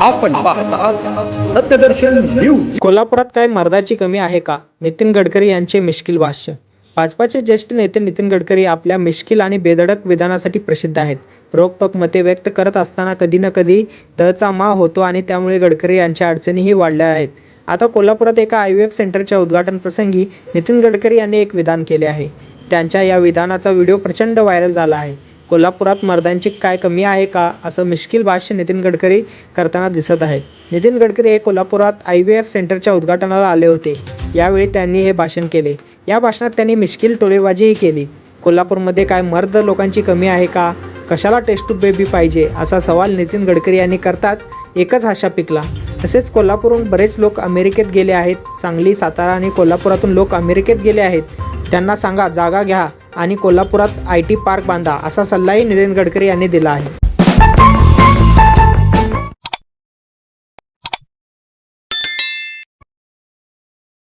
आपण सत्यदर्शन न्यूज कोल्हापुरात काय मर्दाची कमी आहे का? नितीन गडकरी यांचे मिश्किल भाष्य. भाजपाचे ज्येष्ठ नेते नितीन गडकरी आपल्या मिश्किल आणि बेधडक विधानासाठी प्रसिद्ध आहेत. रोखटोक मते व्यक्त करत असताना कधी ना कधी तहचा मा होतो आणि त्यामुळे गडकरी यांच्या अडचणीही वाढल्या आहेत. आता कोल्हापुरात एका आय व्ही एफ सेंटरच्या उद्घाटन प्रसंगी नितीन गडकरी यांनी एक विधान केले आहे. त्यांच्या या विधानाचा व्हिडिओ प्रचंड व्हायरल झाला आहे. कोल्हापुरात मर्दांची काय कमी आहे का असं मिश्किल भाष्य नितीन गडकरी करताना दिसत आहेत नितीन गडकरी हे कोल्हापुरात आय व्ही एफ सेंटरच्या उद्घाटनाला आले होते. यावेळी त्यांनी हे भाषण केले. या भाषणात त्यांनी मिश्किल टोळेबाजीही केली. कोल्हापूरमध्ये काय मर्द लोकांची कमी आहे का कशाला टेस्ट टू बेबी पाहिजे असा सवाल नितीन गडकरी यांनी करताच एकच हाशा पिकला. तसेच कोल्हापूरहून बरेच लोक अमेरिकेत गेले आहेत सांगली सातारा आणि कोल्हापुरातून लोक अमेरिकेत गेले आहेत. त्यांना सांगा जागा घ्या. आणि कोल्हापुरात आय टी पार्क बांधा असा सल्लाही नितीन गडकरी यांनी दिला आहे.